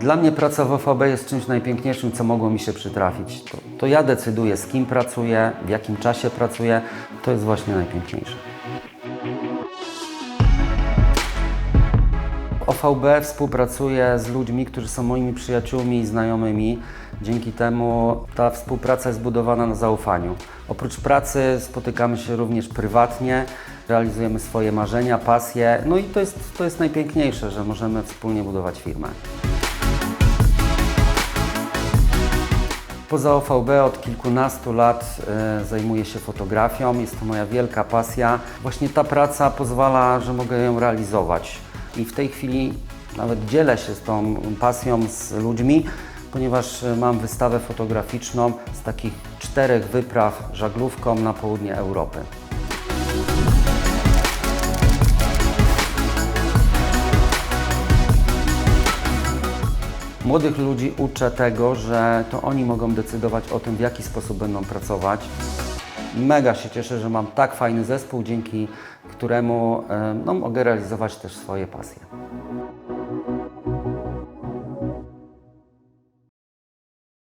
Dla mnie praca w OVB jest czymś najpiękniejszym, co mogło mi się przytrafić. To, to ja decyduję, z kim pracuję, w jakim czasie pracuję. To jest właśnie najpiękniejsze. OVB współpracuje z ludźmi, którzy są moimi przyjaciółmi i znajomymi. Dzięki temu ta współpraca jest budowana na zaufaniu. Oprócz pracy spotykamy się również prywatnie, realizujemy swoje marzenia, pasje. No i to jest, to jest najpiękniejsze, że możemy wspólnie budować firmę. Poza OVB od kilkunastu lat e, zajmuję się fotografią. Jest to moja wielka pasja. Właśnie ta praca pozwala, że mogę ją realizować. I w tej chwili nawet dzielę się z tą pasją z ludźmi, ponieważ e, mam wystawę fotograficzną z takich czterech wypraw żaglówką na południe Europy. Młodych ludzi uczę tego, że to oni mogą decydować o tym, w jaki sposób będą pracować. Mega się cieszę, że mam tak fajny zespół, dzięki któremu e, no, mogę realizować też swoje pasje.